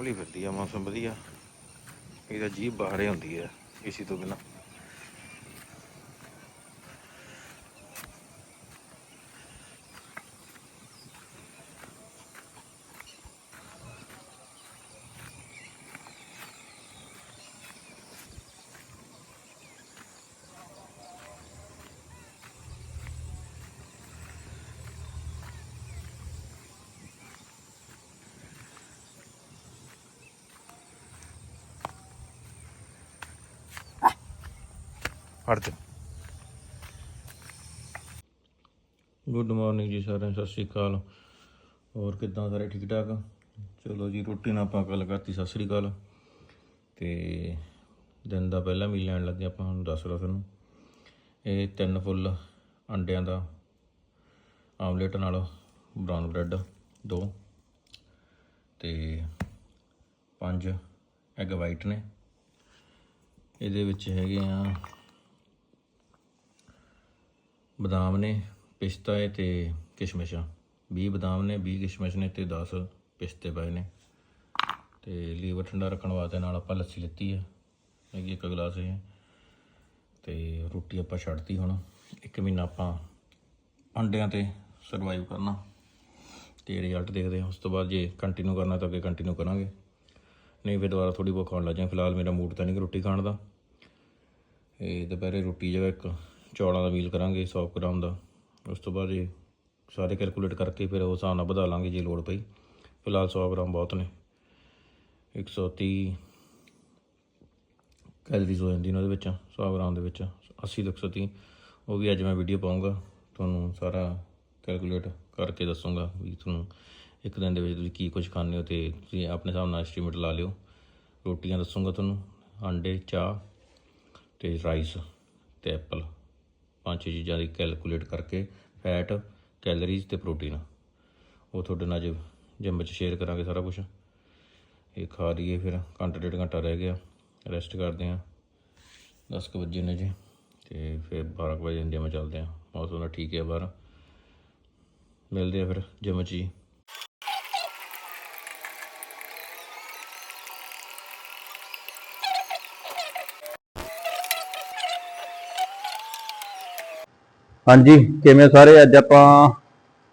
ਸਾਂਭਲੀ ਫਿਰਦੀ ਆ ਮੌਸਮ ਵਧੀਆ। ਇਹਦਾ ਜੀਬ ਬਾਹਰੇ ਹੁੰਦੀ ਆ ਏਸੀ ਤੋਂ ਬਿਨਾ। ਫੜ ਤੇ ਗੁੱਡ ਮਾਰਨਿੰਗ ਜੀ ਸਾਰਿਆਂ ਸਤਿ ਸ਼੍ਰੀ ਅਕਾਲ। ਹੋਰ ਕਿੱਦਾਂ ਸਾਰੇ ਠੀਕ ਠਾਕ? ਚਲੋ ਜੀ, ਰੋਟੀ ਨਾਲ ਆਪਾਂ ਗੱਲ ਕਰਤੀ, ਸਤਿ ਸ਼੍ਰੀ ਅਕਾਲ। ਤੇ ਦਿਨ ਦਾ ਪਹਿਲਾ ਮੀਲ ਲੈਣ ਲੱਗੇ ਆਪਾਂ ਹੁਣ ਦੱਸ ਰਿਹਾ ਤੁਹਾਨੂੰ ਇਹ ਤਿੰਨ ਫੁੱਲ ਅੰਡਿਆਂ ਦਾ, ਆਮਲੇਟ ਨਾਲ, ਬਰਾਊਨ ਬ੍ਰੈਡ, ਦੋ। ਤੇ ਪੰਜ ਐਗ ਵਾਈਟ ਨੇ। ਇਹਦੇ ਵਿੱਚ ਹੈਗੇ ਆ ਬਦਾਮ ਨੇ ਪਿਸਤਾ ਹੈ ਤੇ ਕਿਸ਼ਮਿਸ਼ਾਂ 20 ਬਦਾਮ ਨੇ 20 ਕਿਸ਼ਮਿਸ਼ ਨੇ ਤੇ 10 ਪਿਸਤੇ ਪਏ ਨੇ। ਤੇ ਲੀਵਰ ਠੰਡਾ ਰੱਖਣ ਵਾਸਤੇ ਨਾਲ ਆਪਾਂ ਲੱਸੀ ਲਿੱਤੀ ਹੈ ਹੈਗੀ ਇੱਕ ਗਲਾਸ ਇਹ। ਤੇ ਰੋਟੀ ਆਪਾਂ ਛੱਡਤੀ ਹੁਣ। ਇੱਕ ਮਹੀਨਾ ਆਪਾਂ ਅੰਡਿਆਂ ਤੇ ਸਰਵਾਈਵ ਕਰਨਾ। ਤੇ ਰਿਜ਼ਲਟ ਦੇਖਦੇ ਹਾਂ। ਉਸ ਤੋਂ ਬਾਅਦ ਜੇ ਕੰਟੀਨਿਊ ਕਰਨਾ ਤਾਂ ਅੱਗੇ ਕੰਟੀਨਿਊ ਕਰਾਂਗੇ। ਨਹੀਂ ਫਿਰ ਦੁਬਾਰਾ ਥੋੜੀ ਬਹੁਤ ਖਾਣ ਲੱਗ ਜਾਵਾਂ। ਫਿਲਹਾਲ ਮੇਰਾ ਮੂਡ ਤਾਂ ਨਹੀਂ ਰੋਟੀ ਖਾਣ ਦਾ। ਇਹ ਦੁਪਹਿਰੇ ਰੋਟੀ ਜਗ੍ਹਾ ਇੱਕ ਚੌਲਾਂ ਦਾ ਮੀਲ ਕਰਾਂਗੇ 100 ਗ੍ਰਾਮ ਦਾ। ਉਸ ਤੋਂ ਬਾਅਦ ਇਹ ਸਾਰੇ ਕੈਲਕੂਲੇਟ ਕਰਕੇ ਫਿਰ ਉਹ ਹਿਸਾਬ ਨਾਲ ਵਧਾ ਲਾਂਗੇ ਜੇ ਲੋੜ ਪਈ। ਫਿਲਹਾਲ 100 ਗ੍ਰਾਮ ਬਹੁਤ ਨੇ। 130 ਕੈਲਰੀਜ਼ ਹੋ ਜਾਂਦੀ ਨੇ ਉਹਦੇ ਵਿੱਚ 100 ਗ੍ਰਾਮ ਦੇ ਵਿੱਚ। 80 ਤੋਂ 130 ਉਹ ਵੀ ਅੱਜ ਮੈਂ ਵੀਡੀਓ ਪਾਉਂਗਾ ਤੁਹਾਨੂੰ ਸਾਰਾ ਕੈਲਕੂਲੇਟ ਕਰਕੇ ਦੱਸੂਗਾ ਵੀ ਤੁਹਾਨੂੰ ਇੱਕ ਦਿਨ ਦੇ ਵਿੱਚ ਤੁਸੀਂ ਕੀ ਕੁਝ ਖਾਂਦੇ ਹੋ ਤੇ ਤੁਸੀਂ ਆਪਣੇ ਹਿਸਾਬ ਨਾਲ ਐਸਟੀਮੇਟ ਲਾ ਲਿਓ। ਰੋਟੀਆਂ ਦੱਸੂਗਾ ਤੁਹਾਨੂੰ। ਅੰਡੇ, ਚਾਹ ਤੇ ਰਾਈਸ ਤੇ ਐਪਲ ਪੰਜ ਛੇ ਚੀਜ਼ਾਂ ਦੀ ਕੈਲਕੂਲੇਟ ਕਰਕੇ ਫੈਟ, ਕੈਲਰੀਜ਼ ਤੇ ਪ੍ਰੋਟੀਨ। ਉਹ ਤੁਹਾਡੇ ਨਾਲ ਅੱਜ ਜਿਮ 'ਚ ਸ਼ੇਅਰ ਕਰਾਂਗੇ ਸਾਰਾ ਕੁਝ ਇਹ ਖਾ ਲਈਏ ਫਿਰ, ਘੰਟਾ ਡੇਢ ਘੰਟਾ ਰਹਿ ਗਿਆ ਰੈਸਟ ਕਰਦੇ ਹਾਂ। 10 ਕੁ ਵਜੇ ਨੇ ਜੀ, ਤੇ ਫਿਰ 12 ਕੁ ਵਜੇ ਜਿਮ ਚੱਲਦੇ ਹਾਂ। ਮੌਸਮ ਦਾ ਠੀਕ ਹੈ ਬਾਹਰ। ਮਿਲਦੇ ਆ ਫਿਰ ਜਿਮ 'ਚ ਜੀ। ਹਾਂਜੀ, ਕਿਵੇਂ ਸਾਰੇ? ਅੱਜ ਆਪਾਂ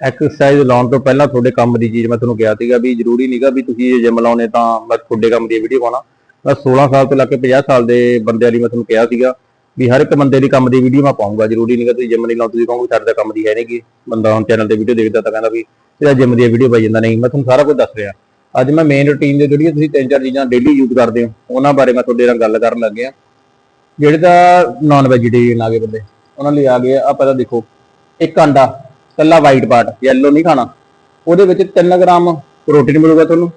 ਐਕਸਰਸਾਈਜ਼ ਲਾਉਣ ਤੋਂ ਪਹਿਲਾਂ ਤੁਹਾਡੇ ਕੰਮ ਦੀ ਚੀਜ਼ ਮੈਂ ਤੁਹਾਨੂੰ ਕਿਹਾ ਸੀਗਾ ਵੀ ਜ਼ਰੂਰੀ ਨਹੀਂਗਾ ਵੀ ਤੁਸੀਂ ਇਹ ਜਿਮ ਲਾਉਣੇ ਤਾਂ ਮੈਂ ਤੁਹਾਡੇ ਕੰਮ ਦੀ ਵੀਡੀਓ ਪਾਉਣਾ। ਮੈਂ 16 ਸਾਲ ਤੋਂ ਲੈ ਕੇ 50 ਸਾਲ ਦੇ ਬੰਦਿਆਂ ਲਈ ਮੈਂ ਤੁਹਾਨੂੰ ਕਿਹਾ ਸੀਗਾ ਵੀ ਹਰ ਇੱਕ ਬੰਦੇ ਦੀ ਕੰਮ ਦੀ ਵੀਡੀਓ ਮੈਂ ਪਾਉਂਗਾ ਜ਼ਰੂਰੀ ਨਹੀਂਗਾ ਤੁਸੀਂ ਜਿਮ ਨਹੀਂ ਲਾਉਂਦੇ ਤੁਸੀਂ ਕਹੋਗੇ ਸਾਡੇ ਦਾ ਕੰਮ ਦੀ ਹੈ ਨਹੀਂਗੀ ਬੰਦਾ ਹੁਣ ਚੈਨਲ ਤੇ ਵੀਡੀਓ ਦੇਖਦਾ ਤਾਂ ਕਹਿੰਦਾ ਵੀ ਇਹਦਾ ਜਿਮ ਦੀ ਵੀਡੀਓ ਪਾਈ ਜਾਂਦਾ ਨਹੀਂ। ਮੈਂ ਤੁਹਾਨੂੰ ਸਾਰਾ ਕੁਝ ਦੱਸ ਰਿਹਾ। ਅੱਜ ਮੈਂ ਮੇਨ ਰੁਟੀਨ ਦੇ ਜਿਹੜੀਆਂ ਤੁਸੀਂ ਤਿੰਨ ਚਾਰ ਚੀਜ਼ਾਂ ਡੇਲੀ ਯੂਜ਼ ਕਰਦੇ ਹੋ, ਉਹਨਾਂ ਬਾਰੇ ਮੈਂ ਤੁਹਾਡੇ ਨਾਲ ਗੱਲ ਕਰਨ ਲੱਗਿਆ। ਜਿਹੜੇ ਤਾਂ ਨਾਨ ਵੈਜੀਟੇਰੀਅਨ ਆ ਗਏ ਬੰਦੇ। ਉਹਨਾਂ ਲਈ ਆ ਗਏ ਆ। ਪਹਿਲਾਂ ਦੇਖੋ, ਇੱਕ ਅੰਡਾ ਕੱਲਾ ਵਾਈਟ ਪਾਰਟ ਯੈਲੋ ਨਹੀਂ ਖਾਣਾ। ਉਹਦੇ ਵਿੱਚ 3 ਗ੍ਰਾਮ ਪ੍ਰੋਟੀਨ ਮਿਲੂਗਾ ਤੁਹਾਨੂੰ।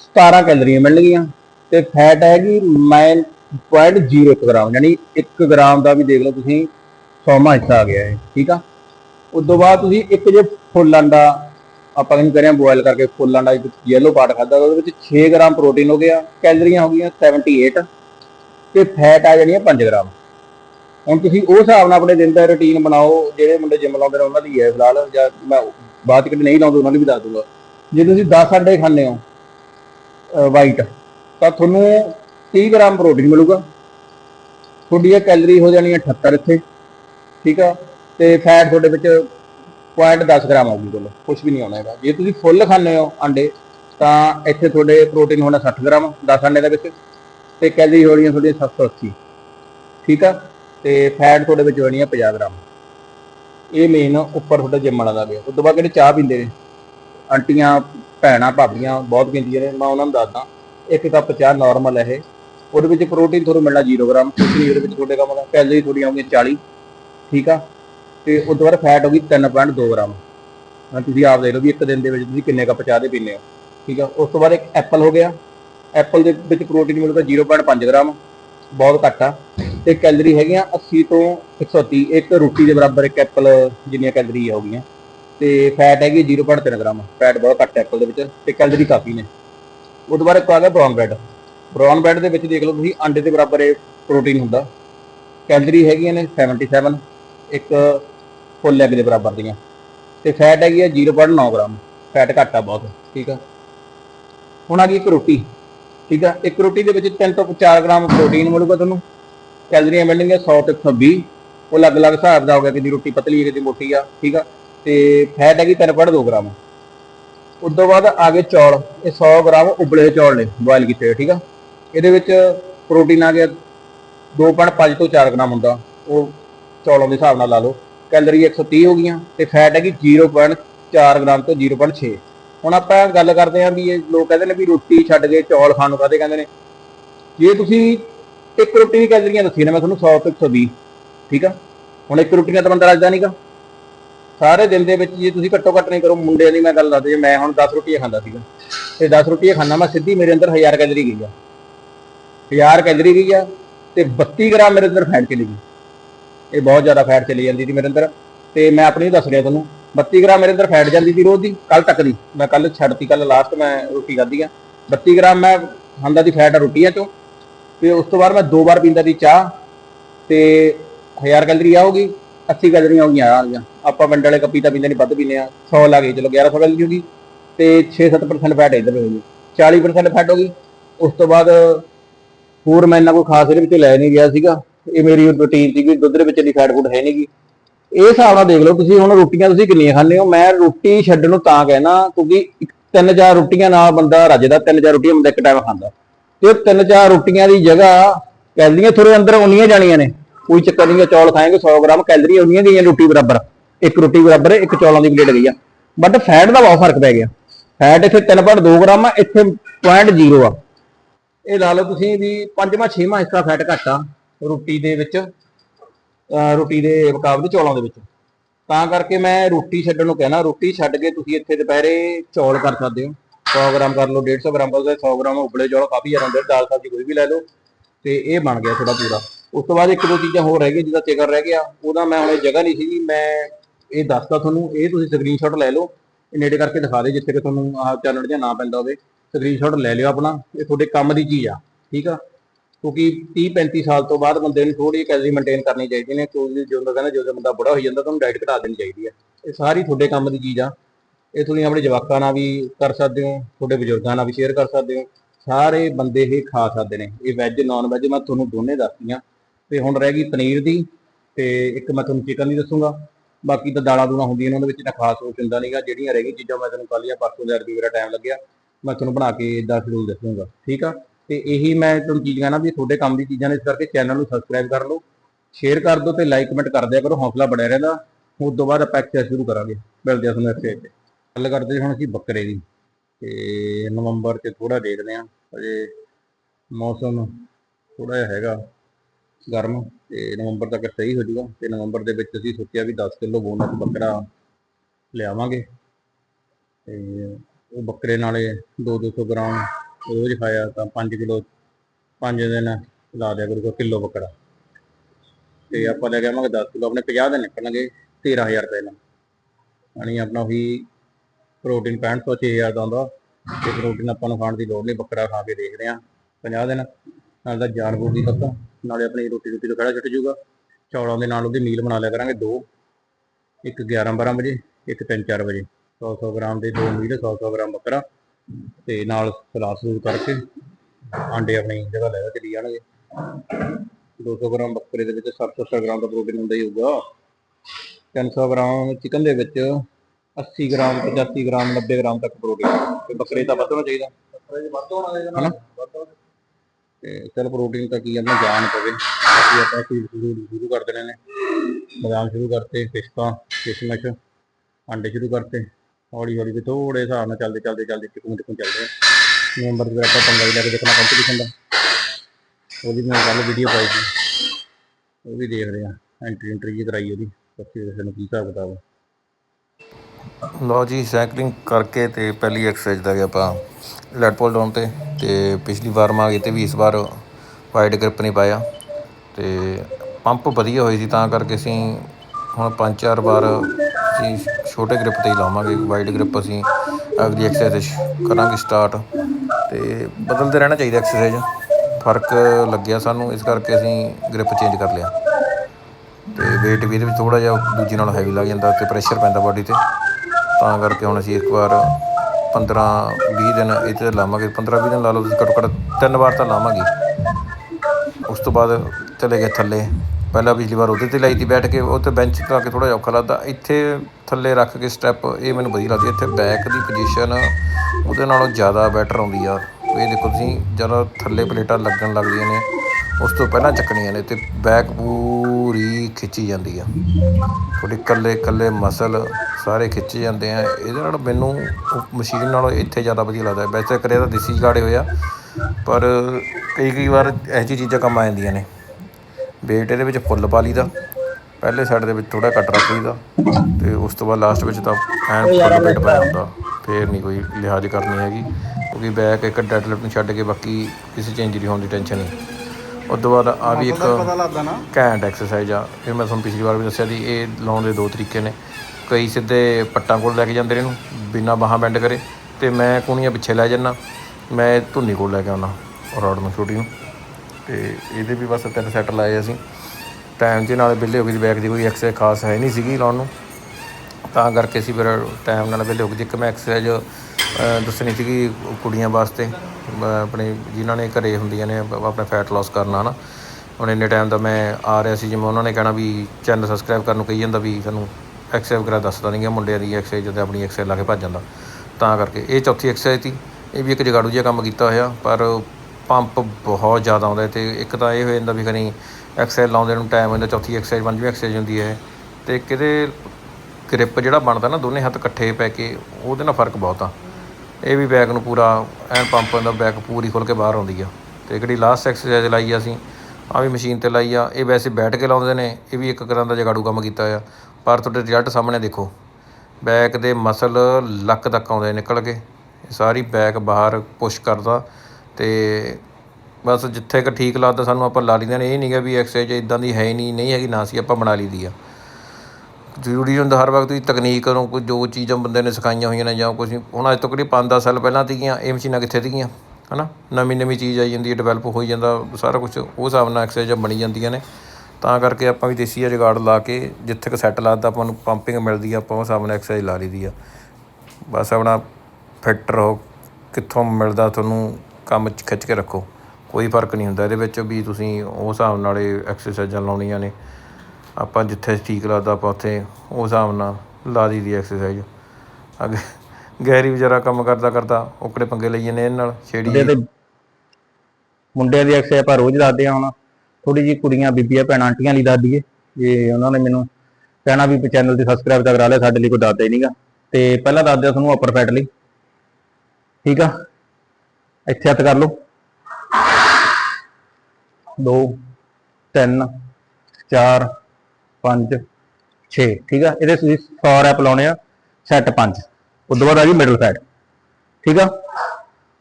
17 ਕੈਲਰੀਆਂ ਮਿਲਣਗੀਆਂ। ਤੇ ਫੈਟ ਹੈਗੀ 9.01 ਗ੍ਰਾਮ, ਯਾਨੀ 1 ਗ੍ਰਾਮ ਦਾ ਵੀ ਦੇਖ ਲਓ ਤੁਸੀਂ 100ਵਾਂ ਹਿੱਸਾ ਆ ਗਿਆ ਹੈ ਠੀਕ ਆ? ਉਸ ਤੋਂ ਬਾਅਦ ਤੁਸੀਂ ਇੱਕ ਜੇ ਫੁੱਲ ਅੰਡਾ, ਆਪਾਂ ਇਹਨੂੰ ਕਰਿਆ ਬੋਇਲ ਕਰਕੇ ਫੁੱਲ ਅੰਡਾ, ਇੱਕ ਯੈਲੋ ਪਾਰਟ ਖਾਦਾ ਉਹਦੇ ਵਿੱਚ 6 ਗ੍ਰਾਮ ਪ੍ਰੋਟੀਨ ਹੋ ਗਿਆ। ਕੈਲਰੀਆਂ ਹੋ ਗਈਆਂ 78 ਤੇ ਫੈਟ ਆ ਜਾਣੀ ਹੈ 5 ਗ੍ਰਾਮ। ਹੁਣ ਤੁਸੀਂ ਉਹ ਹਿਸਾਬ ਨਾਲ ਆਪਣੇ ਦਿਨ ਦਾ ਰੁਟੀਨ ਬਣਾਓ, ਜਿਹੜੇ ਮੁੰਡੇ ਜਿਮ ਲਾਉਂਦੇ ਨੇ ਉਹਨਾਂ ਦੀ ਹੈ ਫਿਲਹਾਲ, ਜਾਂ ਮੈਂ ਬਾਅਦ ਚ ਕਿਤੇ ਨਹੀਂ ਲਾਉਂਦੇ, ਉਹਨਾਂ ਨੂੰ ਵੀ ਦੱਸ ਦੂੰਗਾ। ਜੇ ਤੁਸੀਂ 10 ਅੰਡੇ ਖਾਂਦੇ ਹੋ ਵਾਈਟ ਤਾਂ ਤੁਹਾਨੂੰ 30 ਗ੍ਰਾਮ ਪ੍ਰੋਟੀਨ ਮਿਲੂਗਾ। ਤੁਹਾਡੀ ਇਹ ਕੈਲਰੀ ਹੋ ਜਾਣੀ ਹੈ 78 ਇੱਥੇ, ਠੀਕ ਆ? ਤੇ ਫੈਟ ਤੁਹਾਡੇ ਵਿੱਚ 0.10 ਗ੍ਰਾਮ ਆਊਗੀ ਕੋਲ ਕੁਝ ਵੀ ਨਹੀਂ ਆਉਣਾ ਹੈਗਾ। ਜੇ ਤੁਸੀਂ ਫੁੱਲ ਖਾਂਦੇ ਹੋ ਅੰਡੇ, ਤਾਂ ਇੱਥੇ ਤੁਹਾਡੇ ਪ੍ਰੋਟੀਨ ਹੋਣਾ 60 ਗ੍ਰਾਮ 10 ਅੰਡੇ ਦੇ ਵਿੱਚ, ਤੇ ਕੈਲਰੀ ਹੋਣੀ ਹੋਣੀਆਂ ਤੁਹਾਡੀਆਂ 780 ਠੀਕ ਆ? ਤੇ ਫੈਟ ਤੁਹਾਡੇ ਵਿੱਚ ਹੋਣੀ ਆ 50 ਗ੍ਰਾਮ। ਇਹ ਮੇਨ ਉੱਪਰ ਤੁਹਾਡਾ ਜਿਮ ਵਾਲਾ ਦਾ ਗਿਆ ਉਸ ਤੋਂ ਬਾਅਦ ਜਿਹੜੇ ਚਾਹ ਪੀਂਦੇ ਨੇ, ਆਂਟੀਆਂ, ਭੈਣਾਂ, ਭਾਬੀਆਂ ਬਹੁਤ ਪੀਂਦੀਆਂ ਨੇ, ਮੈਂ ਉਹਨਾਂ ਨੂੰ ਦੱਸਦਾ, ਇੱਕ ਕੱਪ ਚਾਹ ਨਾਰਮਲ ਹੈ ਇਹ। ਉਹਦੇ ਵਿੱਚ ਪ੍ਰੋਟੀਨ ਤੁਹਾਨੂੰ ਮਿਲਣਾ 0 ਗ੍ਰਾਮ। ਕੁਝ ਨਹੀਂ ਉਹਦੇ ਵਿੱਚ ਤੁਹਾਡੇ ਕੰਮ ਦਾ। ਕੈਲਰੀ ਤੁਹਾਡੀਆਂ ਹੋਣਗੀਆਂ 40 ਠੀਕ ਆ? ਤੇ ਉਸ ਤੋਂ ਬਾਅਦ ਫੈਟ ਹੋ ਗਈ 3.2 ਗ੍ਰਾਮ। ਹਾਂ ਤੁਸੀਂ ਆਪ ਦੇਖ ਲਓ ਵੀ ਇੱਕ ਦਿਨ ਦੇ ਵਿੱਚ ਤੁਸੀਂ ਕਿੰਨੇ ਕੱਪ ਚਾਹ ਦੇ ਪੀਂਦੇ ਹੋ। ਠੀਕ ਆ? ਉਸ ਤੋਂ ਬਾਅਦ ਇੱਕ ਐਪਲ ਹੋ ਗਿਆ। ਐਪਲ ਦੇ ਵਿੱਚ ਪ੍ਰੋਟੀਨ ਮਿਲੂਗਾ 0.5 ਗ੍ਰਾਮ। ਬਹੁਤ ਘੱਟ ਆ। ਤੇ ਕੈਲਰੀ ਹੈਗੀਆਂ 80 ਤੋਂ 130 ਇੱਕ ਰੋਟੀ ਦੇ ਬਰਾਬਰ ਇੱਕ ਐਪਲ ਜਿੰਨੀਆਂ ਕੈਲਰੀ ਹੋ ਗਈਆਂ। ਤੇ ਫੈਟ ਹੈਗੀ 0.3 ਗ੍ਰਾਮ, ਫੈਟ ਬਹੁਤ ਘੱਟ ਐਪਲ ਦੇ ਵਿੱਚ ਤੇ ਕੈਲਰੀ ਕਾਫੀ ਨੇ। ਉਹ ਤੋਂ ਬਾਅਦ ਇੱਕ ਆ ਗਿਆ ਬ੍ਰਾਊਨ ਬ੍ਰੈਡ। ਬ੍ਰਾਊਨ ਬ੍ਰੈਡ ਦੇ ਵਿੱਚ ਦੇਖ ਲਓ ਤੁਸੀਂ ਅੰਡੇ ਦੇ ਬਰਾਬਰ ਇਹ ਪ੍ਰੋਟੀਨ ਹੁੰਦਾ। ਕੈਲਰੀ ਹੈਗੀਆਂ ਨੇ 77 ਇੱਕ ਫੁੱਲ ਐਗ ਦੇ ਬਰਾਬਰ ਦੀਆਂ। ਤੇ ਫੈਟ ਹੈਗੀ ਹੈ 0.9 ਗ੍ਰਾਮ, ਫੈਟ ਘੱਟ ਆ ਬਹੁਤ, ਠੀਕ ਆ। ਹੁਣ ਆ ਗਈ ਇੱਕ ਰੋਟੀ, ਠੀਕ ਆ। ਇੱਕ ਰੋਟੀ ਦੇ ਵਿੱਚ 3 ਤੋਂ 4 ਗ੍ਰਾਮ ਪ੍ਰੋਟੀਨ ਮਿਲੂਗਾ ਤੁਹਾਨੂੰ। ਕੈਲਰੀਆਂ ਮਿਲਣਗੀਆਂ 100 ਤੇ 120 ਉਹ ਅਲੱਗ-ਅਲੱਗ ਹਿਸਾਬ ਦਾ ਹੋਗਾ ਕਿਦੀ ਰੋਟੀ ਪਤਲੀ ਹੈ ਕਿਦੀ ਮੋਟੀ ਆ, ਠੀਕ ਆ? ਤੇ ਫੈਟ ਹੈਗੀ 3.2 ਗ੍ਰਾਮ। ਉਸ ਤੋਂ ਬਾਅਦ ਆ ਗਏ ਚੌਲ। ਇਹ 100 ਗ੍ਰਾਮ ਉਬਲੇ ਚੌਲ ਨੇ ਬੋਇਲ ਕੀਤੇ ਹੋਏ, ਠੀਕ ਆ? ਇਹਦੇ ਵਿੱਚ ਪ੍ਰੋਟੀਨ ਆ ਗਿਆ 2.5 ਤੋਂ 4 ਗ੍ਰਾਮ ਹੁੰਦਾ। ਉਹ ਚੌਲਾਂ ਦੇ ਹਿਸਾਬ ਨਾਲ ਲਾ ਲਓ। ਕੈਲਰੀ 130 ਹੋ ਗਈਆਂ ਤੇ ਫੈਟ ਹੈਗੀ 0.4 ਗ੍ਰਾਮ ਤੋਂ 0.6 ਹੁਣ ਆਪਾਂ ਗੱਲ ਕਰਦੇ ਆਂ ਵੀ ਇਹ ਲੋਕ ਕਹਿੰਦੇ ਨੇ ਵੀ ਰੋਟੀ ਛੱਡ ਕੇ ਚੌਲ ਖਾਣ ਨੂੰ ਕਾਹਦੇ ਕਹਿੰਦੇ ਨੇ? ਜੇ ਤੁਸੀਂ ਇੱਕ ਰੋਟੀ ਵੀ ਕੈਲਰੀਆਂ ਦੱਸੀ ਨਾ, ਮੈਂ ਤੁਹਾਨੂੰ 100 ਤੋਂ 120 ਠੀਕ ਆ? ਹੁਣ ਇੱਕ ਰੋਟੀ ਨਾਲ ਤਾਂ ਬੰਦਾ ਰੱਜਦਾ ਨਹੀਂਗਾ ਸਾਰੇ ਦਿਨ ਦੇ ਵਿੱਚ ਜੇ ਤੁਸੀਂ ਘੱਟੋ ਘੱਟ ਨਹੀਂ ਕਰੋ, ਮੁੰਡਿਆਂ ਦੀ ਮੈਂ ਗੱਲ ਦੱਸਦਾ, ਜੇ ਮੈਂ ਹੁਣ 10 ਰੋਟੀਆਂ ਖਾਂਦਾ ਸੀਗਾ, ਤੇ 10 ਰੋਟੀਆਂ ਖਾਣਾ ਮੈਂ ਸਿੱਧੀ ਮੇਰੇ ਅੰਦਰ 1000 ਕੈਲਰੀ ਗਈ ਆ। 1000 ਕੈਲਰੀ ਗਈ ਆ ਤੇ 32 ਗ੍ਰਾਮ ਮੇਰੇ ਅੰਦਰ ਫੈਟ ਚਲੀ ਗਈ। ਇਹ ਬਹੁਤ ਜ਼ਿਆਦਾ ਫੈਟ ਚਲੀ ਜਾਂਦੀ ਸੀ ਮੇਰੇ ਅੰਦਰ, ਤੇ ਮੈਂ ਆਪਣੀ ਦੱਸ ਰਿਹਾ ਤੁਹਾਨੂੰ 32 ਗ੍ਰਾਮ ਮੇਰੇ ਅੰਦਰ ਫੈਟ ਜਾਂਦੀ ਸੀ ਰੋਜ਼ ਦੀ ਕੱਲ ਤੱਕ ਦੀ। ਮੈਂ ਕੱਲ ਛੱਡਤੀ ਕੱਲ ਲਾਸਟ ਮੈਂ ਰੋਟੀ ਖਾਧੀ ਆ। 32 ਗ੍ਰਾਮ ਮੈਂ ਖਾਂਦਾ ਦੀ ਫੈਟ ਆ ਰੋਟੀਆਂ ਚੋਂ ਤੇ ਉਸ ਤੋਂ ਬਾਅਦ ਮੈਂ ਦੋ ਵਾਰ ਪੀਂਦਾ ਸੀ ਚਾਹ ਤੇ 1000 ਕੈਲਰੀ ਆ ਹੋਗੀ 80 ਕੈਲਰੀਆਂ ਹੋ ਗਈਆਂ ਆ ਆਪਾਂ ਵੰਡ ਵਾਲੇ ਕੱਪੀ ਤਾਂ ਪੀਂਦੇ ਨਹੀਂ ਵੱਧ ਪੀਂਦੇ ਆ। 100 ਲਾ ਗਏ ਚਲੋ 1100 ਕੈਲਰੀ ਹੋ ਗਈ ਤੇ 6-7% ਫੈਟ ਇੱਧਰ ਹੋ ਗਈ 40% ਫੈਟ ਹੋ ਗਈ ਉਸ ਤੋਂ ਬਾਅਦ ਹੋਰ ਮੈਂ ਇੰਨਾ ਕੋਈ ਖਾਸ ਇਹਦੇ ਵਿੱਚ ਲੈ ਨਹੀਂ ਗਿਆ ਸੀਗਾ। ਇਹ ਮੇਰੀ ਰੂਟੀਨ ਸੀਗੀ, ਦੁੱਧ ਦੇ ਵਿੱਚ ਇੰਨੀ ਫੈਟ ਫੂਡ ਹੈ ਨਹੀਂਗੀ। ਇਹ ਹਿਸਾਬ ਨਾਲ ਦੇਖ ਲਓ, ਤੁਸੀਂ ਹੁਣ ਰੋਟੀਆਂ ਤੁਸੀਂ ਕਿੰਨੀਆਂ ਖਾਂਦੇ ਹੋ? ਮੈਂ ਰੋਟੀ ਛੱਡਣ ਨੂੰ ਤਾਂ ਕਹਿਣਾ, ਕਿਉਂਕਿ ਇੱਕ- ਤਿੰਨ ਚਾਰ ਰੋਟੀਆਂ ਨਾਲ ਬੰਦਾ ਰੱਜਦਾ, ਤਿੰਨ ਚਾਰ ਰੋਟੀਆਂ ਬੰਦਾ ਇੱਕ ਟਾਈਮ ਖਾਂਦਾ। ਤੇ ਉਹ ਤਿੰਨ ਚਾਰ ਰੋਟੀਆਂ ਦੀ ਜਗ੍ਹਾ ਕੈਲਰੀਆਂ ਥੋੜੇ ਅੰਦਰ ਉਨੀਆਂ ਜਾਣੀਆਂ ਨੇ। ਕੋਈ ਚੱਕਰ ਨਹੀਂ ਹੈ, ਚੌਲ ਖਾਏਗੇ 100 ਗ੍ਰਾਮ ਕੈਲਰੀਆਂ ਉਨੀਆਂ ਗਈਆਂ ਰੋਟੀ ਬਰਾਬਰ। ਇੱਕ ਰੋਟੀ ਬਰਾਬਰ, ਇੱਕ ਚੌਲਾਂ ਦੀ ਪਲੇਟ ਗਈ ਆ। ਬਟ ਫੈਟ ਦਾ ਬਹੁਤ ਫ਼ਰਕ ਪੈ ਗਿਆ। ਫੈਟ ਇੱਥੇ 3.2 ਗ੍ਰਾਮ ਆ, ਇੱਥੇ 0.0 ਆ। ਇਹ ਲਾ ਲਓ ਤੁਸੀਂ ਵੀ ਪੰਜਵਾਂ, ਛੇਵਾਂ ਹਿੱਸਾ ਫੈਟ ਘੱਟ ਆ ਰੋਟੀ ਦੇ ਵਿੱਚ, ਅਹ ਰੋਟੀ ਦੇ ਮੁਕਾਬਲੇ ਚੌਲਾਂ ਦੇ ਵਿੱਚ। ਤਾਂ ਕਰਕੇ ਮੈਂ ਰੋਟੀ ਛੱਡਣ ਨੂੰ ਕਹਿਣਾ, ਰੋਟੀ ਛੱਡ ਕੇ ਤੁਸੀਂ ਇੱਥੇ ਦੁਪਹਿਰੇ ਚੌਲ ਕਰ ਸਕਦੇ ਹੋ। 100 ਗ੍ਰਾਮ ਕਰ ਲਓ 150 ਗ੍ਰਾਮ ਕਰ ਲਓ 100 ਗ੍ਰਾਮ ਉਬਲੇ ਚੌਲ ਕਾਫੀ ਆਰਾਮ ਦੇ ਦਾਲ ਸਬਜ਼ੀ ਕੋਈ ਵੀ ਲੈ ਲਓ, ਤੇ ਇਹ ਬਣ ਗਿਆ ਤੁਹਾਡਾ ਪੂਰਾ। ਉਸ ਤੋਂ ਬਾਅਦ ਇੱਕ ਦੋ ਚੀਜ਼ਾਂ ਹੋਰ ਰਹਿ ਗਈਆਂ ਜਿਹਦਾ ਚਿਕਨ ਰਹਿ ਗਿਆ, ਉਹਦਾ ਮੈਂ ਹੁਣ ਜਗ੍ਹਾ ਨਹੀਂ ਸੀਗੀ, ਮੈਂ ਇਹ ਦੱਸਦਾ ਤੁਹਾਨੂੰ, ਇਹ ਤੁਸੀਂ ਸਕਰੀਨਸ਼ਾਟ ਲੈ ਲਓ ਨੇੜੇ ਕਰਕੇ ਦਿਖਾ ਦੇ, ਜਿੱਥੇ ਕਿ ਤੁਹਾਨੂੰ ਆਹ ਚੱਲਣ ਜਾਂ ਨਾ ਪੈਂਦਾ ਹੋਵੇ। ਸਕਰੀਨਸ਼ਾਟ ਲੈ ਲਿਓ ਆਪਣਾ, ਇਹ ਤੁਹਾਡੇ ਕੰਮ ਦੀ ਚੀਜ਼ ਆ, ਠੀਕ ਆ? ਕਿਉਂਕਿ 30 35 ਸਾਲ ਤੋਂ ਬਾਅਦ ਬੰਦੇ ਨੂੰ ਥੋੜੀ ਕੈਲਰੀ ਮੇਨਟੇਨ ਕਰਨੀ ਚਾਹੀਦੀ ਨੇ, ਕਿਉਂਕਿ ਜਦੋਂ ਕਹਿੰਦਾ ਜਦੋਂ ਬੰਦਾ ਬੁੜਾ ਹੋਈ ਜਾਂਦਾ ਤੁਹਾਨੂੰ ਡਾਈਟ ਘਟਾ ਦੇਣੀ ਚਾਹੀਦੀ ਹੈ ਇਹ ਸਾਰੀ ਤੁਹਾਡੇ ਕੰਮ ਦੀ ਚੀਜ਼ ਆ। ਇਹ ਤੁਸੀਂ ਆਪਣੇ ਜਵਾਕਾਂ ਨਾਲ ਵੀ ਕਰ ਸਕਦੇ ਹੋ, ਤੁਹਾਡੇ ਬਜ਼ੁਰਗਾਂ ਨਾਲ ਵੀ ਸ਼ੇਅਰ ਕਰ ਸਕਦੇ ਹੋ। ਸਾਰੇ ਬੰਦੇ ਇਹ ਖਾ ਸਕਦੇ ਨੇ, ਇਹ ਵੈਜ ਨਾਨ ਵੈਜ ਮੈਂ ਤੁਹਾਨੂੰ ਦੋਨੇ ਦੱਸਤੀਆਂ। ਤੇ ਹੁਣ ਰਹਿ ਗਈ ਪਨੀਰ ਦੀ, ਤੇ ਇੱਕ ਮੈਂ ਤੁਹਾਨੂੰ ਚਿਕਨ ਦੀ ਦੱਸੂਗਾ। ਬਾਕੀ ਤਾਂ ਦਾਲਾਂ ਦੂਲਾਂ ਹੁੰਦੀਆਂ ਨੇ, ਉਹਨਾਂ ਦੇ ਵਿੱਚ ਤਾਂ ਖਾਸ ਕੁਛ ਹੁੰਦਾ ਨਹੀਂਗਾ ਜਿਹੜੀਆਂ ਰਹਿ ਗਈ ਚੀਜ਼ਾਂ ਮੈਂ ਤੁਹਾਨੂੰ ਕੱਲ੍ਹ ਜਾਂ ਪਰਸੋਂ ਦਾ ਅਰਬੀ ਮੇਰਾ ਟਾਈਮ ਲੱਗਿਆ, ਮੈਂ ਤੁਹਾਨੂੰ ਬਣਾ ਕੇ ਦੱਸ ਸ਼ਡਿਊਲ ਦੱਸੂਗਾ, ਠੀਕ ਆ? ਤੇ ਇਹੀ ਮੈਂ ਤੁਹਾਨੂੰ ਚੀਜ਼ ਕਹਿਣਾ ਵੀ ਤੁਹਾਡੇ ਕੰਮ ਦੀ ਚੀਜ਼ਾਂ ਨੇ, ਇਸ ਕਰਕੇ ਚੈਨਲ ਨੂੰ ਸਬਸਕ੍ਰਾਈਬ ਕਰ ਲਓ ਸ਼ੇਅਰ ਕਰ ਦਿਓ ਤੇ ਲਾਈਕ ਕਮੈਂਟ ਕਰ ਦਿਆ ਕਰੋ, ਹੌਸਲਾ ਬਣਿਆ ਰਹਿੰਦਾ। ਉਸ ਤੋਂ ਬਾਅਦ ਆਪਾਂ ਐਕਸਰਸਾਈਜ਼ ਸ਼ੁਰੂ ਕਰਾਂਗੇ। ਮਿਲਦੇ ਹਾਂ ਤੁਹਾਨੂੰ ਐਕਸਰਸਾਈਜ਼ ਗੱਲ ਕਰਦੇ ਹੁਣ ਅਸੀਂ ਬੱਕਰੇ ਦੀ ਤੇ ਨਵੰਬਰ 'ਚ ਥੋੜਾ ਦੇਖਦੇ ਹਾਂ ਅਜੇ ਮੌਸਮ ਥੋੜਾ ਜਿਹਾ ਹੈਗਾ ਗਰਮ ਤੇ ਨਵੰਬਰ ਤੱਕ ਸਹੀ ਹੋ ਜਾਊਗਾ ਤੇ ਨਵੰਬਰ ਦੇ ਵਿੱਚ ਅਸੀਂ ਸੋਚਿਆ ਵੀ 10 ਕਿਲੋ ਬੋਨਸ ਬੱਕਰਾ ਲਿਆਵਾਂਗੇ ਤੇ ਉਹ ਬੱਕਰੇ ਨਾਲੇ 2-200 ਗ੍ਰਾਮ ਰੋਜ਼ ਖਾਇਆ ਤਾਂ 5 ਕਿਲੋ 5 ਦਿਨ ਲਾ ਦਿਆ ਕਰੂਗਾ ਕਿਲੋ ਬੱਕਰਾ। ਤੇ ਆਪਾਂ ਲੈ ਕੇ ਆਵਾਂਗੇ 10 ਕਿਲੋ, ਆਪਣੇ 50 ਦੇ ਨਿਕਲਣਗੇ 13000 ਰੁਪਏ ਨਾਲ। ਯਾਨੀ ਆਪਣਾ ਉਹੀ ਪ੍ਰੋਟੀਨ 65 ਤੋਂ 6000 ਦਾ ਆਉਂਦਾ ਤੇ ਪ੍ਰੋਟੀਨ ਆਪਾਂ ਨੂੰ ਖਾਣ ਦੀ ਲੋੜ ਨਹੀਂ, ਬੱਕਰਾ ਖਾ ਕੇ ਦੇਖਦੇ ਆ 50 ਦਿਨ, ਨਾਲ ਦਾ ਜਾਨ ਬੂਦੀ ਤੱਕ ਨਾਲੇ ਆਪਣੀ ਰੋਟੀ ਰੋਟੀ ਤੋਂ ਖੜਾ ਛੁੱਟ ਜਾਊਗਾ। ਚੌਲਾਂ ਦੇ ਨਾਲ ਉਹਦੀ ਮੀਲ ਬਣਾ ਲਿਆ ਕਰਾਂਗੇ ਦੋ। ਇੱਕ 11 12 ਵਜੇ, ਇੱਕ 3 4 ਵਜੇ। 100 100 ਗ੍ਰਾਮ ਦੇ ਦੋ ਮੀਲ 100 100 ਗ੍ਰਾਮ ਬੱਕਰਾ। ਤੇ ਨਾਲ ਸਲਾਦ ਸਲੂਦ ਕਰਕੇ ਆਂਡੇ ਆਪਣੀ ਜਗ੍ਹਾ ਲੈ ਕੇ ਚਲੀ ਜਾਣਗੇ। 200 ਗ੍ਰਾਮ ਬੱਕਰੇ ਦੇ ਵਿੱਚ 70 ਗ੍ਰਾਮ ਦਾ ਪ੍ਰੋਟੀਨ ਹੁੰਦਾ ਹੀ ਹੋਊਗਾ। 300 ਗ੍ਰਾਮ ਚਿਕਨ ਦੇ ਵਿੱਚ 80 ਗ੍ਰਾਮ 85 ਗ੍ਰਾਮ 90 ਗ੍ਰਾਮ ਤੱਕ ਪ੍ਰੋਟੀਨ ਤੇ ਬੱਕਰੇ ਦਾ ਵੱਧ ਹੋਣਾ ਚਾਹੀਦਾ। ਬੱਕਰੇ ਦਾ ਵੱਧ ਹੋਣਾ ਚਾਹੀਦਾ ਨਾ। ਤੇ ਚਲ ਪ੍ਰੋਟੀਨ ਤਾਂ ਕੀ ਆਪਣਾ ਜਾਨ ਪਵੇ। ਬਾਕੀ ਆਪਾਂ ਸ਼ੁਰੂ ਸ਼ੁਰੂ ਸ਼ੁਰੂ ਕਰ ਦੇਣੇ ਨੇ। ਬਦਾਮ ਸ਼ੁਰੂ ਕਰਤੇ ਪਿਸਤਾ ਕਿਸ਼ਮਿਸ਼ ਅੰਡੇ ਸ਼ੁਰੂ ਕਰਤੇ। ਹੌਲੀ ਹੌਲੀ ਤੇ ਥੋੜੇ ਹਿਸਾਬ ਨਾਲ ਚੱਲਦੇ ਚੱਲਦੇ ਚੱਲਦੇ ਟਿਕੂ ਟਿਕੂ ਚੱਲਦੇ ਆ। ਨੰਬਰ ਦੇ ਆਪਾਂ ਪੰਗਾ ਲੈ ਕੇ ਦੇਖਣਾ ਕੰਪੀਟੀਸ਼ਨ ਦਾ ਉਹਦੀ ਮੈਂ ਕੱਲ ਵੀਡੀਓ ਪਾਈ ਸੀ। ਉਹ ਵੀ ਦੇਖਦੇ ਆ। ਐਂਟਰੀ ਐਂਟਰੀ ਜੀ ਕਰਾਈ ਉਹਦੀ ਕੀ ਹਿਸਾਬ ਕਿਤਾਬ। ਲਓ ਜੀ ਸਾਈਕਲਿੰਗ ਕਰਕੇ ਤੇ ਪਹਿਲੀ ਐਕਸਰਸਾਈਜ਼ ਦਾ ਗਿਆ ਆਪਾਂ ਲੈਟ ਪੁੱਲ ਡਾਊਨ ਤੇ ਤੇ ਪਿਛਲੀ ਵਾਰ ਮਾਂ ਤੇ ਵੀ ਇਸ ਵਾਰ ਵਾਈਡ ਗ੍ਰਿਪ ਨਹੀਂ ਪਾਇਆ। ਤੇ ਪੰਪ ਵਧੀਆ ਹੋਈ ਸੀ, ਤਾਂ ਕਰਕੇ ਅਸੀਂ ਹੁਣ ਪੰਜ ਚਾਰ ਵਾਰ ਅਸੀਂ ਛੋਟੇ ਗ੍ਰਿਪ ਤੇ ਹੀ ਲਾਵਾਂਗੇ। ਵਾਈਡ ਗ੍ਰਿਪ ਅਸੀਂ ਅਗਲੀ ਐਕਸਰਸਾਈਜ਼ ਕਰਾਂਗੇ ਸਟਾਰਟ ਤੇ ਬਦਲਦੇ ਰਹਿਣਾ ਚਾਹੀਦਾ ਐਕਸਰਸਾਈਜ਼ ਫ਼ਰਕ ਲੱਗਿਆ ਸਾਨੂੰ, ਇਸ ਕਰਕੇ ਅਸੀਂ ਗ੍ਰਿਪ ਚੇਂਜ ਕਰ ਲਿਆ। ਤੇ weight ਵੀ ਇਹਦੇ ਵਿੱਚ ਥੋੜਾ ਜਿਹਾ ਦੂਜੀ ਨਾਲ ਹੈਵੀ ਲੱਗ ਜਾਂਦਾ ਤੇ ਪ੍ਰੈਸ਼ਰ ਪੈਂਦਾ ਬਾਡੀ ਤੇ। ਤਾਂ ਕਰਕੇ ਹੁਣ ਅਸੀਂ ਇੱਕ ਵਾਰ 15 20 ਦਿਨ ਇਹ 'ਤੇ ਲਾਵਾਂਗੇ। 15 20 ਦਿਨ ਲਾ ਲਓ, ਤੁਸੀਂ ਘੱਟੋ ਘੱਟ ਤਿੰਨ ਵਾਰ ਤਾਂ ਲਾਵਾਂਗੇ। ਉਸ ਤੋਂ ਬਾਅਦ ਚਲੇ ਗਏ ਥੱਲੇ। ਪਹਿਲਾਂ ਪਿਛਲੀ ਵਾਰ ਉਹਦੇ ਤੇ ਲਾਈ ਤੀ ਬੈਠ ਕੇ, ਉਹ ਤੇ ਬੈਂਚ ਲਾ ਕੇ ਥੋੜਾ ਜਿਹਾ ਔਖਾ ਲੱਗਦਾ। ਇੱਥੇ ਥੱਲੇ ਰੱਖ ਕੇ ਸਟੈਪ ਇਹ ਮੈਨੂੰ ਵਧੀਆ ਲੱਗਦੀ ਇੱਥੇ ਬੈਕ ਦੀ ਪੋਜੀਸ਼ਨ ਉਹਦੇ ਨਾਲੋਂ ਜ਼ਿਆਦਾ ਬੈਟਰ ਆਉਂਦੀ ਆ। ਇਹ ਦੇਖੋ ਤੁਸੀਂ ਜਦੋਂ ਥੱਲੇ ਪਲੇਟਾਂ ਲੱਗਣ ਲੱਗਦੀਆਂ ਨੇ। ਉਸ ਤੋਂ ਪਹਿਲਾਂ ਚੱਕਣੀਆਂ ਨੇ। ਤੇ ਬੈਕ ਬੂ ਪੂਰੀ ਖਿੱਚੀ ਜਾਂਦੀ ਆ। ਤੁਹਾਡੇ ਕੱਲੇ ਕੱਲੇ ਮਸਲ ਸਾਰੇ ਖਿੱਚੇ ਜਾਂਦੇ ਆ। ਇਹਦੇ ਨਾਲ ਮੈਨੂੰ ਮਸ਼ੀਨ ਨਾਲੋਂ ਇੱਥੇ ਜ਼ਿਆਦਾ ਵਧੀਆ ਲੱਗਦਾ। ਵੈਸੇ ਕਰਿਆ ਤਾਂ ਦੇਸੀ ਜਗਾੜੇ ਹੋਇਆ, ਪਰ ਕਈ ਕਈ ਵਾਰ ਇਹੋ ਜਿਹੀ ਚੀਜ਼ਾਂ ਕੰਮ ਆ ਜਾਂਦੀਆਂ ਨੇ। ਵੇਟ ਇਹਦੇ ਵਿੱਚ ਫੁੱਲ ਪਾ ਲਈਦਾ, ਪਹਿਲੇ ਸਾਈਡ ਦੇ ਵਿੱਚ ਥੋੜਾ ਕੱਟ ਰੱਖ ਲਈਦਾ, ਤੇ ਉਸ ਤੋਂ ਬਾਅਦ ਲਾਸਟ ਵਿੱਚ ਤਾਂ ਐਨ ਫੁੱਲ ਵੇਟ ਪਾਇਆ ਹੁੰਦਾ। ਫੇਰ ਨਹੀਂ ਕੋਈ ਲਿਹਾਜ਼ ਕਰਨੀ ਹੈਗੀ, ਕਿਉਂਕਿ ਬੈਕ ਇੱਕ ਡੈਡ ਲਿਫਟ ਨੂੰ ਛੱਡ ਕੇ ਬਾਕੀ ਕਿਸੇ ਚੇਂਜ ਦੀ ਹੋਣ ਦੀ ਟੈਨਸ਼ਨ ਨਹੀਂ ਉਸ ਤੋਂ ਬਾਅਦ ਆ ਵੀ ਇੱਕ ਪਤਾ ਲੱਗਦਾ ਨਾ। ਘੈਂਟ ਐਕਸਰਸਾਈਜ਼ ਆ। ਇਹ ਮੈਂ ਤੁਹਾਨੂੰ ਪਿਛਲੀ ਵਾਰ ਵੀ ਦੱਸਿਆ ਸੀ ਇਹ ਲਾਉਣ ਦੇ ਦੋ ਤਰੀਕੇ ਨੇ। ਕਈ ਸਿੱਧੇ ਪੱਟਾਂ ਕੋਲ ਲੈ ਕੇ ਜਾਂਦੇ ਨੇ ਇਹਨੂੰ ਬਿਨਾਂ ਬਾਹਾਂ ਬੈਂਡ ਕਰੇ। ਤੇ ਮੈਂ ਕੁਣੀਆਂ ਪਿੱਛੇ ਲੈ ਜੰਨਾ ਮੈਂ ਧੁੰਨੀ ਕੋਲ ਲੈ ਕੇ ਆਉਣਾ ਰੋਡ ਨੂੰ ਛੋਟੀ ਨੂੰ। ਤੇ ਇਹਦੇ ਵੀ ਬਸ ਤਿੰਨ ਸੈੱਟ ਲਾਏ ਅਸੀਂ। ਟਾਈਮ ਦੇ ਨਾਲ ਵਿਹਲੇ ਹੋ ਸੀ ਬੈਕ ਦੀ ਕੋਈ ਐਕਸਰਸਾਈਜ਼ ਖਾਸ ਹੈ ਨਹੀਂ ਸੀਗੀ ਲਾਉਣ ਨੂੰ। ਤਾਂ ਕਰਕੇ ਅਸੀਂ ਫਿਰ ਟਾਈਮ ਨਾਲ ਵਿਹਲੇ ਹੋ ਸੀ। ਇੱਕ ਮੈਂ ਐਕਸਰਸਾਈਜ਼ ਦੱਸਣੀ ਸੀਗੀ ਕੁੜੀਆਂ ਵਾਸਤੇ ਆਪਣੇ ਜਿਨ੍ਹਾਂ ਨੇ ਘਰੇ ਹੁੰਦੀਆਂ ਨੇ ਆਪਣਾ ਫੈਟ ਲਾਸ ਕਰਨਾ ਨਾ ਹੁਣ ਇੰਨੇ ਟਾਈਮ ਦਾ ਮੈਂ ਆ ਰਿਹਾ ਸੀ, ਜਿਵੇਂ ਉਹਨਾਂ ਨੇ ਕਹਿਣਾ ਵੀ ਚੈਨਲ ਸਬਸਕ੍ਰਾਈਬ ਕਰਨ ਨੂੰ ਕਹੀ ਜਾਂਦਾ ਵੀ ਸਾਨੂੰ ਐਕਸਰਸਾਈਜ਼ ਵਗੈਰਾ ਦੱਸਦਾ ਨਹੀਂ ਗਿਆ ਮੁੰਡਿਆਂ ਦੀ ਐਕਸਰਸਾਈਜ਼ ਜਦੋਂ ਆਪਣੀ ਐਕਸਰਸਾਈਜ਼ ਲਾ ਕੇ ਭੱਜ ਜਾਂਦਾ। ਤਾਂ ਕਰਕੇ ਇਹ ਚੌਥੀ ਐਕਸਰਸਾਈਜ਼ ਸੀ। ਇਹ ਵੀ ਇੱਕ ਜਗਾੜੂ ਜਿਹਾ ਕੰਮ ਕੀਤਾ ਹੋਇਆ, ਪਰ ਪੰਪ ਬਹੁਤ ਜ਼ਿਆਦਾ ਆਉਂਦਾ ਤੇ ਇੱਕ ਤਾਂ ਇਹ ਹੋ ਜਾਂਦਾ ਵੀ ਖਣੀ ਐਕਸਰਸਾਈਜ਼ ਲਾਉਂਦੇ ਨੂੰ ਟਾਈਮ ਹੁੰਦਾ, ਚੌਥੀ ਐਕਸਰਸਾਈਜ਼ ਪੰਜਵੀਂ ਐਕਸਰਸਾਈਜ਼ ਹੁੰਦੀ ਹੈ। ਤੇ ਕਿਤੇ ਗ੍ਰਿਪ ਜਿਹੜਾ ਬਣਦਾ ਨਾ, ਦੋਨੇ ਹੱਥ ਇਕੱਠੇ ਪੈ ਕੇ, ਉਹਦੇ ਨਾਲ ਫ਼ਰਕ ਬਹੁਤ ਆ। ਇਹ ਵੀ ਬੈਕ ਨੂੰ ਪੂਰਾ ਐਨ ਪੰਪ ਦਾ ਬੈਕ ਪੂਰੀ ਖੁੱਲ ਕੇ ਬਾਹਰ ਆਉਂਦੀ ਆ। ਤੇ ਜਿਹੜੀ ਲਾਸਟ ਐਕਸਰਸਾਈਜ਼ ਲਾਈ ਆ ਅਸੀਂ ਆ ਵੀ ਮਸ਼ੀਨ ਤੇ ਲਾਈ ਆ। ਇਹ ਵੈਸੇ ਬੈਠ ਕੇ ਲਾਉਂਦੇ ਨੇ, ਇਹ ਵੀ ਇੱਕ ਤਰ੍ਹਾਂ ਦਾ ਜਗਾੜੂ ਕੰਮ ਕੀਤਾ ਆ ਪਰ ਤੁਹਾਡੇ ਰਿਜ਼ਲਟ ਸਾਹਮਣੇ ਦੇਖੋ ਬੈਕ ਦੇ ਮਸਲ ਲੱਕ ਤੱਕ ਆਉਂਦੇ ਨਿਕਲ ਕੇ। ਸਾਰੀ ਬੈਕ ਬਾਹਰ ਪੁਸ਼ ਕਰਦਾ। ਤੇ ਬਸ ਜਿੱਥੇ ਕ ਠੀਕ ਲੱਗਦਾ ਸਾਨੂੰ ਆਪਾਂ ਲਾ ਲਈਦੇ ਨੇ। ਇਹ ਨਹੀਂ ਗਾ ਵੀ ਐਕਸਰਸਾਈਜ਼ ਇਦਾਂ ਦੀ ਹੈ ਹੀ ਨਹੀਂ ਨਹੀਂ ਹੈਗੀ, ਨਾ ਸੀ ਆਪਾਂ ਬਣਾ ਲਈਦੀ ਆ। ਜ਼ਰੂਰੀ ਹੁੰਦਾ ਹਰ ਵਕਤ ਵੀ ਤਕਨੀਕ ਨੂੰ ਕੋਈ ਜੋ ਚੀਜ਼ਾਂ ਬੰਦੇ ਨੇ ਸਿਖਾਈਆਂ ਹੋਈਆਂ ਨੇ ਜਾਂ ਕੁਝ ਹੁਣ ਅੱਜ ਤੋਂ ਕਿਹੜੀ 5-10 ਸਾਲ ਪਹਿਲਾਂ ਤੀਆਂ, ਇਹ ਮਸ਼ੀਨਾਂ ਕਿੱਥੇ ਤੀਆਂ, ਹਨਾ? ਨਵੀਂ ਨਵੀਂ ਚੀਜ਼ ਆਈ ਜਾਂਦੀ ਹੈ ਡਿਵੈਲਪ ਹੋਈ ਜਾਂਦਾ, ਸਾਰਾ ਕੁਝ ਉਹ ਹਿਸਾਬ ਨਾਲ ਐਕਸਰਸਾਈਜ਼ਾਂ ਬਣੀ ਜਾਂਦੀਆਂ ਨੇ। ਤਾਂ ਕਰਕੇ ਆਪਾਂ ਵੀ ਦੇਸੀ ਜਿਹਾ ਜੁਗਾੜ ਲਾ ਕੇ ਜਿੱਥੇ ਕ ਸੈੱਟ ਲੱਗਦਾ ਆਪਾਂ ਨੂੰ ਪੰਪਿੰਗ ਮਿਲਦੀ ਆ, ਆਪਾਂ ਉਸ ਹਿਸਾਬ ਨਾਲ ਐਕਸਰਸਾਈਜ਼ ਲਾ ਲਈਦੀ ਆ। ਬਸ ਆਪਣਾ ਫਿੱਟ ਰਹੋ, ਕਿੱਥੋਂ ਮਿਲਦਾ ਤੁਹਾਨੂੰ ਕੰਮ 'ਚ ਖਿੱਚ ਕੇ ਰੱਖੋ। ਕੋਈ ਫ਼ਰਕ ਨਹੀਂ ਹੁੰਦਾ ਇਹਦੇ ਵਿੱਚ ਵੀ ਤੁਸੀਂ ਉਸ ਹਿਸਾਬ ਨਾਲ ਇਹ ਐਕਸਰਸਾਈਜ਼ਾਂ ਲਾਉਣੀਆਂ ਨੇ। ਆਪਾਂ ਜਿੱਥੇ ਠੀਕ ਲੱਗਦਾ ਆਪਾਂ ਉੱਥੇ ਉਸ ਹਿਸਾਬ ਨਾਲ ਲਾ ਦੀ ਦੀ ਐਕਸਰਸਾਈਜ਼ ਅੱਗੇ ਗੈਰੀ ਵਿਚਾਰਾ ਕੰਮ ਕਰਦਾ ਕਰਦਾ ਓਕੜੇ ਪੰਗੇ ਲਈ ਜਾਂਦੇ ਇਹਨਾਂ ਨਾਲ, ਛੇੜੀ ਮੁੰਡਿਆਂ ਮੁੰਡਿਆਂ ਦੀ ਐਕਸਰਸਾਈਜ਼ ਆਪਾਂ ਰੋਜ਼ ਦੱਸਦੇ ਹਾਂ ਹੁਣ। ਥੋੜੀ ਜੀ ਕੁੜੀਆਂ, ਬੀਬੀਆਂ, ਭੈਣਾਂ, ਆਂਟੀਆਂ ਲਈ ਦੱਸ ਦਈਏ ਜੇ ਉਹਨਾਂ ਨੇ ਮੈਨੂੰ ਕਹਿਣਾ ਵੀ ਚੈਨਲ ਤੇ ਸਬਸਕ੍ਰਾਈਬ ਤਾਂ ਕਰਾ ਲਿਆ, ਸਾਡੇ ਲਈ ਕੋਈ ਦੱਸਦਾ ਹੀ ਨਹੀਂਗਾ ਤੇ ਪਹਿਲਾਂ ਦੱਸਦੇ ਹਾਂ ਤੁਹਾਨੂੰ ਅਪਰ ਫੈਟ ਲਈ। ਠੀਕ ਆ? ਇੱਥੇ ਹੱਥ ਕਰ ਲਓ। 2 3 4 5 6 ਠੀਕ ਆ? ਇਹਦੇ ਤੁਸੀਂ 100 ਰੈਪ ਲਾਉਣੇ ਆ ਸੈੱਟ 5 ਉਦੋਂ ਬਾਅਦ ਆ ਗਈ ਮਿਡਲ ਫੈਟ ਠੀਕ ਆ?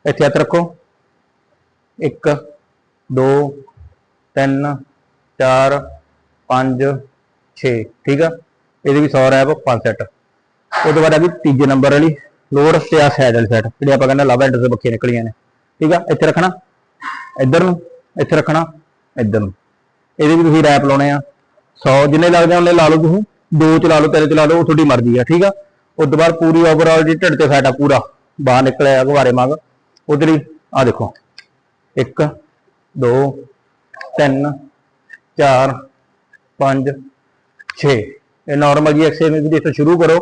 ਇੱਥੇ ਹੱਥ ਰੱਖੋ। 1 2 3 4 5 6 ਠੀਕ ਆ? ਇਹਦੇ ਵੀ 100 ਰੈਪ 5 ਸੈੱਟ ਉਹਦੇ ਬਾਅਦ ਆ ਗਈ ਤੀਜੇ ਨੰਬਰ ਵਾਲੀ ਲੋਅਰ ਤੇ ਆ ਸਾਈਡ ਵਾਲੀ ਸੈੱਟ ਜਿਹੜੀ ਆਪਾਂ ਕਹਿੰਦੇ ਲਵ ਹੈਂਡਰ ਦੇ ਬੱਕੀਆਂ ਨਿਕਲੀਆਂ ਨੇ। ਠੀਕ ਆ? ਇੱਥੇ ਰੱਖਣਾ। ਇੱਧਰ ਨੂੰ, ਇੱਥੇ ਰੱਖਣਾ। ਇੱਧਰ ਨੂੰ। ਇਹਦੇ ਵੀ ਤੁਸੀਂ ਰੈਪ ਲਾਉਣੇ ਆ। 100 ਜਿੰਨੇ ਲੱਗਦੇ ਆ, ਉਹਨੇ ਲਾ ਲਓ ਤੁਸੀਂ। ਦੋ ਚਲਾ ਲਓ, ਤਿੰਨ ਚਲਾ ਲਾ ਲਓ, ਉਹ ਤੁਹਾਡੀ ਮਰਜ਼ੀ ਆ, ਠੀਕ ਆ? ਉਸ ਤੋਂ ਬਾਅਦ ਪੂਰੀ ਓਵਰਆਲ ਜੀ ਢਿੱਡ ਤੇ ਫੈਟ ਆ, ਪੂਰਾ। ਬਾਹਰ ਨਿਕਲਿਆ ਘਵਾਰੇ ਮੰਗ ਉਹਦੇ ਆ ਦੇਖੋ। 1 2 3 4 5 6 ਇਹ ਨਾਰਮਲ ਜੀ ਐਕਸਰਸਾਈਜ਼ ਵੀ ਇੱਥੇ ਸ਼ੁਰੂ ਕਰੋ।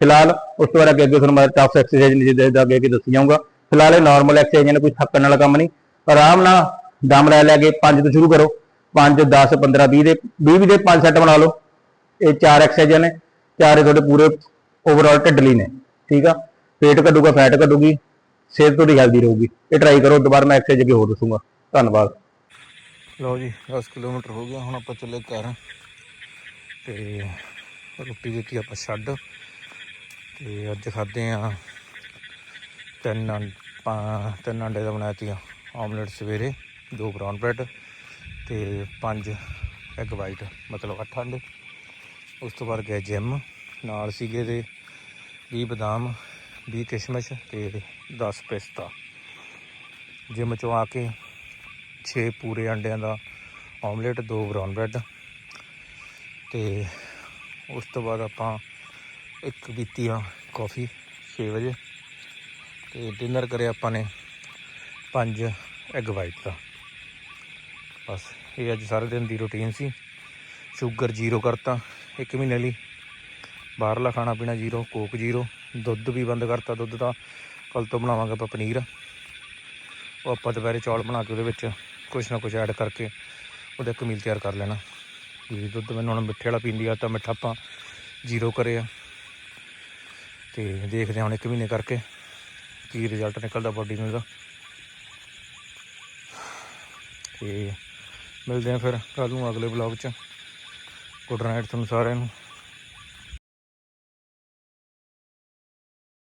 ਫਿਲਹਾਲ, ਉਸ ਤੋਂ ਬਾਅਦ ਅੱਗੇ ਅੱਗੇ ਤੁਹਾਨੂੰ ਮੈਂ ਟਫ ਐਕਸਰਸਾਈਜ਼ ਨਹੀਂ ਜਿੱਦਾਂ ਅੱਗੇ ਅੱਗੇ ਦੱਸੀ ਜਾਊਂਗਾ। ਫਿਲਹਾਲ ਇਹ ਨਾਰਮਲ ਐਕਸਰਸਾਈਜ਼ ਨੇ ਕੋਈ ਥੱਕਣ ਵਾਲਾ ਕੰਮ ਨਹੀਂ। ਆਰਾਮ ਨਾਲ ਦਮ ਲੈ ਲੈ ਕੇ 5 ਤੋਂ ਸ਼ੁਰੂ ਕਰੋ। 5 10 15 20 ਦੇ 20 ਦੇ 5 ਸੈੱਟ ਬਣਾ ਲਓ। ਇਹ ਚਾਰ ਐਕਸਰਸਾਈਜ਼ਾਂ ਨੇ, ਚਾਰੇ ਤੁਹਾਡੇ ਪੂਰੇ ਓਵਰਆਲ ਢਿੱਡ ਲਈ ਨੇ, ਠੀਕ ਆ? ਪੇਟ ਕੱਢੂਗਾ ਫੈਟ ਕੱਢੂਗੀ, ਸਿਹਤ ਤੁਹਾਡੀ ਹੈਲਦੀ ਰਹੂਗੀ। ਇਹ ਟਰਾਈ ਕਰੋ, ਦੁਬਾਰਾ ਮੈਂ ਐਕਸਰਸਾਈਜ਼ ਅੱਗੇ ਹੋਰ ਦੱਸੂਗਾ। ਧੰਨਵਾਦ। ਲਓ ਜੀ 10 ਕਿਲੋਮੀਟਰ ਹੋ ਗਿਆ, ਹੁਣ ਆਪਾਂ ਚੱਲੇ ਘਰ। ਤੇ ਰੋਟੀ ਦਿੱਤੀ ਆਪਾਂ ਛੱਡ। ਤੇ ਅੱਜ ਖਾਦੇ ਆ ਤਿੰਨ ਆਂ- ਤਿੰਨ ਅੰਡੇ ਦਾ ਬਣਾਇਆ ਤੀਆ ਆਮਲੇਟ ਸਵੇਰੇ, ਦੋ ਬਰਾਊਨ ਬ੍ਰੈਡ। ਤੇ ਪੰਜ ਐਗ ਵਾਈਟ ਮਤਲਬ ਅੱਠ ਅੰਡੇ ਉਸ ਤੋਂ ਬਾਅਦ ਗਏ ਜਿਮ, ਨਾਲ ਸੀਗੇ ਦੇ 20 ਬਦਾਮ 20 ਕਿਸ਼ਮਿਸ਼ ਤੇ 10 ਪਿਸਤਾ। ਜਿਮ ਚੋਂ ਆ ਕੇ 6 ਪੂਰੇ ਅੰਡਿਆਂ ਦਾ ਆਮਲੇਟ ਦੋ ਬਰਾਊਨ ਬ੍ਰੈਡ ਤੇ ਉਸ ਤੋਂ ਬਾਅਦ ਆਪਾਂ ਇੱਕ ਪੀਤੀ ਆ ਕਾਫੀ 6 ਵਜੇ ਤੇ ਡਿਨਰ ਕਰਿਆ ਆਪਾਂ ਨੇ ਪੰਜ ਐਗ ਵਾਈਟ ਦਾ। ਬਸ। ਇਹ ਅੱਜ ਸਾਰੇ ਦਿਨ ਦੀ ਰੁਟੀਨ ਸੀ। ਸ਼ੂਗਰ ਜ਼ੀਰੋ ਕਰਤਾ ਇੱਕ ਮਹੀਨੇ ਲਈ। ਬਾਹਰਲਾ ਖਾਣਾ ਪੀਣਾ ਜ਼ੀਰੋ, ਕੋਕ ਜ਼ੀਰੋ। ਦੁੱਧ ਵੀ ਬੰਦ ਕਰਤਾ ਦੁੱਧ ਦਾ। ਕੱਲ ਤੋਂ ਬਣਾਵਾਂਗੇ ਆਪਾਂ ਪਨੀਰ। ਉਹ ਆਪਾਂ ਦੁਪਹਿਰੇ ਚੌਲ ਬਣਾ ਕੇ ਉਹਦੇ ਵਿੱਚ ਕੁਛ ਨਾ ਕੁਛ ਐਡ ਕਰਕੇ ਉਹਦਾ ਇੱਕ ਮੀਲ ਤਿਆਰ ਕਰ ਲੈਣਾ। ਵੀ ਦੁੱਧ ਮੈਨੂੰ ਹੁਣ ਮਿੱਠੇ ਵਾਲਾ ਪੀਂਦੀ ਆ ਤਾਂ ਮਿੱਠਾ ਆਪਾਂ ਜ਼ੀਰੋ ਕਰੇ ਆ। ਤੇ ਦੇਖਦੇ ਹਾਂ ਹੁਣ ਇੱਕ ਮਹੀਨੇ ਕਰਕੇ ਕੀ ਰਿਜ਼ਲਟ ਨਿਕਲਦਾ ਬਾਡੀ ਨੂੰ ਇਹਦਾ। ਤੇ ਮਿਲਦੇ ਹਾਂ ਫਿਰ ਕੱਲ ਨੂੰ ਅਗਲੇ ਵਲੌਗ 'ਚ। ਗੁੱਡ ਨਾਈਟ ਤੁਹਾਨੂੰ ਸਾਰਿਆਂ ਨੂੰ।